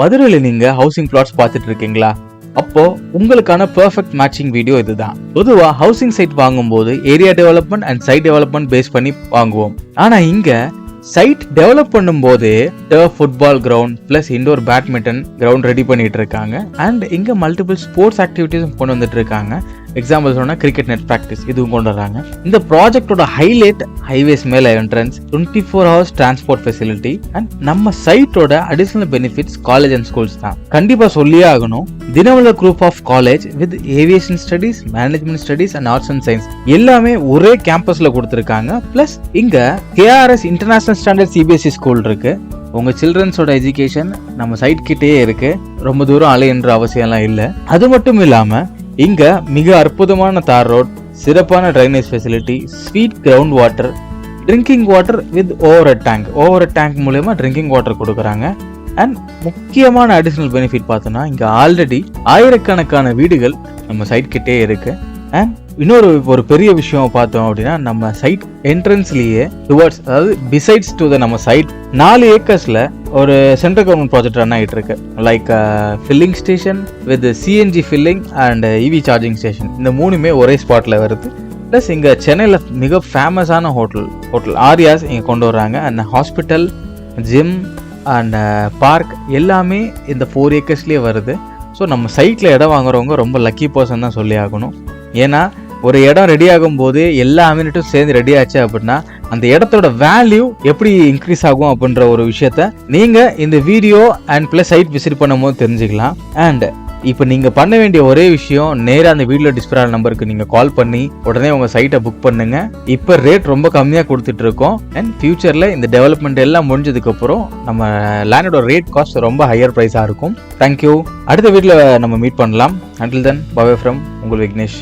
மதுரையில் நீங்கள் housing plots பார்த்துட்டு இருக்கீங்களா அப்போ உங்களுக்கான பெர்ஃபெக்ட் மேட்சிங் வீடியோ இதுதான். பொதுவாக ஹவுசிங் சைட் வாங்கும்போது area development and site development base பண்ணி வாங்குவோம். ஆனால் இங்கே சைட் டெவலப் பண்ணும்போது football ground plus indoor badminton ground ready பண்ணிட்டு இருக்காங்க அண்ட் இங்கே மல்டிபிள் ஸ்போர்ட்ஸ் ஆக்டிவிட்டிஸும் கொண்டு வந்துட்டு இருக்காங்க எக்ஸாம்பிள் சொன்னால் கிரிக்கெட் நெட் ப்ராக்டிஸ் இதுவும் கொண்டு வராங்க. இந்த ப்ராஜெக்டோட ஹைலைட் ஹைவேஸ் மேல entrance twenty four hours transport facility and நம்ம சைட்டோட additional benefits college and schools தான். கண்டிப்பாக சொல்லியே ஆகணும். Dinamalar group of college with aviation studies management studies and arts and science எல்லாமே ஒரே கேம்பஸில் கொடுத்துருக்காங்க. ப்ளஸ் இங்கே KRS international standard CBSE school இருக்கு. உங்கள் சில்ட்ரன்ஸோட எஜுகேஷன் நம்ம சைட் கிட்டேயே இருக்குது ரொம்ப தூரம் அலையன்ற அவசியம்லாம் இல்லை. அது மட்டும் இல்லாமல் இங்க மிக அற்புதமான தார் ரோட் சிறப்பான drainage facility sweet ground water drinking water with over tank over tank மூலயமா ட்ரிங்கிங் வாட்டர் கொடுக்குறாங்க. அண்ட் முக்கியமான அடிஷ்னல் பெனிஃபிட் பார்த்தோன்னா இங்கே ஆல்ரெடி ஆயிரக்கணக்கான வீடுகள் நம்ம சைட் கிட்டே இருக்கு. அண்ட் இன்னொரு ஒரு பெரிய விஷயம் பார்த்தோம் அப்படின்னா நம்ம சைட் என்ட்ரன்ஸ்லேயே டுவர்ட்ஸ் அதாவது பிசைட்ஸ் டு த நம்ம சைட் நாலு ஏக்கர்ஸில் ஒரு சென்ட்ரல் கவர்மெண்ட் ப்ராஜெக்ட் ரன் ஆகிட்டு இருக்கு like filling station with CNG filling and EV charging station இந்த மூணுமே ஒரே ஸ்பாட்டில் வருது. ப்ளஸ் இங்கே சென்னையில் மிக ஃபேமஸான ஹோட்டல் ஹோட்டல் ஆரியாஸ் இங்கே கொண்டு வர்றாங்க. And hospital gym and park எல்லாமே இந்த ஃபோர் ஏக்கர்ஸ்லேயே வருது. ஸோ நம்ம சைட்டில் இடம் வாங்குறவங்க ரொம்ப லக்கி பர்சன் தான் சொல்லி ஆகணும். ஏன்னா ஒரு இடம் ரெடி ஆகும்போது எல்லா அம்யூனிட்டியும் சேர்ந்து ரெடி ஆச்சு அப்படின்னா அந்த இடத்தோட வேல்யூ எப்படி இன்க்ரீஸ் ஆகும் அப்படின்ற ஒரு விஷயத்த நீங்க இந்த video and plus site visit பண்ணும்போது தெரிஞ்சுக்கலாம். அண்ட் இப்போ நீங்க பண்ண வேண்டிய ஒரே விஷயம் நேராக அந்த வீடியோ டிஸ்பிளே நம்பருக்கு நீங்க கால் பண்ணி உடனே உங்க சைட்டை புக் பண்ணுங்க. இப்போ ரேட் ரொம்ப கம்மியாக கொடுத்துட்டு இருக்கோம். அண்ட் ஃபியூச்சர்ல இந்த டெவலப்மெண்ட் எல்லாம் முடிஞ்சதுக்கு அப்புறம் நம்ம லேண்டோட ரேட் காஸ்ட் ரொம்ப ஹையர் ப்ரைஸாக இருக்கும். தேங்க்யூ அடுத்த வீட்டில் நம்ம மீட் பண்ணலாம். அண்டில் தென் பவே ஃப்ரம் உங்கள் விக்னேஷ்.